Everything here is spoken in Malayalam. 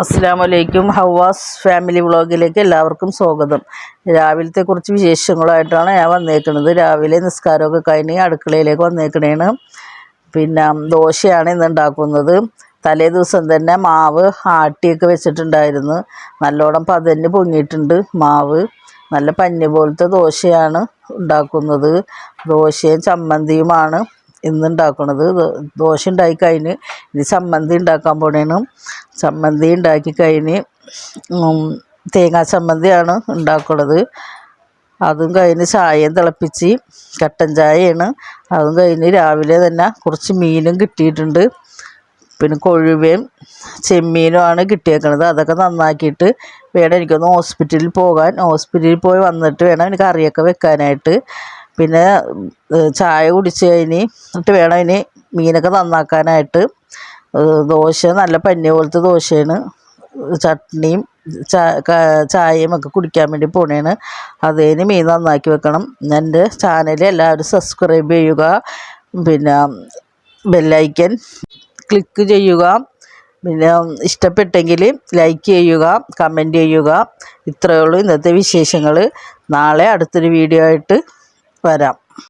അസ്സാം വലൈക്കും ഹവാസ് ഫാമിലി വ്ളോഗിലേക്ക് എല്ലാവർക്കും സ്വാഗതം. രാവിലത്തെ കുറച്ച് വിശേഷങ്ങളായിട്ടാണ് ഞാൻ വന്നേക്കുന്നത് രാവിലെ നിസ്കാരമൊക്കെ കഴിഞ്ഞ് അടുക്കളയിലേക്ക് വന്നേക്കണേണ്. പിന്നെ ദോശയാണ് ഇന്ന് ഉണ്ടാക്കുന്നത്. തലേ ദിവസം തന്നെ മാവ് ആട്ടിയൊക്കെ വെച്ചിട്ടുണ്ടായിരുന്നു. നല്ലോണം പതഞ്ഞ് പൊങ്ങിയിട്ടുണ്ട് മാവ്. നല്ല പഞ്ഞി പോലത്തെ ദോശയാണ് ഉണ്ടാക്കുന്നത്. ദോശയും ചമ്മന്തിയുമാണ്. ഇന്ന് ഉണ്ടാക്കുന്നത് ദോശ ഉണ്ടാക്കി കഴിഞ്ഞ് ഇനി ചമ്മന്തി ഉണ്ടാക്കാൻ പോണേണ്. ചമ്മന്തി ഉണ്ടാക്കി കഴിഞ്ഞ് തേങ്ങാ ചമ്മന്തിയാണ് ഉണ്ടാക്കുന്നത് അതും കഴിഞ്ഞ് ചായയും തിളപ്പിച്ച് കട്ടൻ ചായയാണ്. അതും കഴിഞ്ഞ് രാവിലെ തന്നെ കുറച്ച് മീനും കിട്ടിയിട്ടുണ്ട്. പിന്നെ കൊഴുവേം ചെമ്മീനും ആണ് കിട്ടിയേക്കണത്. അതൊക്കെ നന്നാക്കിയിട്ട് വേണം എനിക്കൊന്ന് ഹോസ്പിറ്റലിൽ പോകാൻ. ഹോസ്പിറ്റലിൽ പോയി വന്നിട്ട് വേണം എനിക്ക് കറിയൊക്കെ വെക്കാനായിട്ട്. പിന്നെ ചായ കുടിച്ച് കഴിഞ്ഞ് എന്നിട്ട് വേണം ഇനി മീനൊക്കെ നന്നാക്കാനായിട്ട്. ദോശ നല്ല പഞ്ഞി പോലത്തെ ദോശയാണ്. ചട്നിയും ചായയും ഒക്കെ കുടിക്കാൻ വേണ്ടി പോണേണ്. അതിന് മീൻ നന്നാക്കി വെക്കണം. എന്റെ ചാനൽ എല്ലാവരും സബ്സ്ക്രൈബ് ചെയ്യുക. പിന്നെ ബെല്ലൈക്കൻ ക്ലിക്ക് ചെയ്യുക. പിന്നെ ഇഷ്ടപ്പെട്ടെങ്കിൽ ലൈക്ക് ചെയ്യുക കമന്റ് ചെയ്യുക. ഇത്രയേ ഉള്ളൂ ഇന്നത്തെ വിശേഷങ്ങൾ നാളെ അടുത്തൊരു വീഡിയോ ആയിട്ട് പരസ്പരം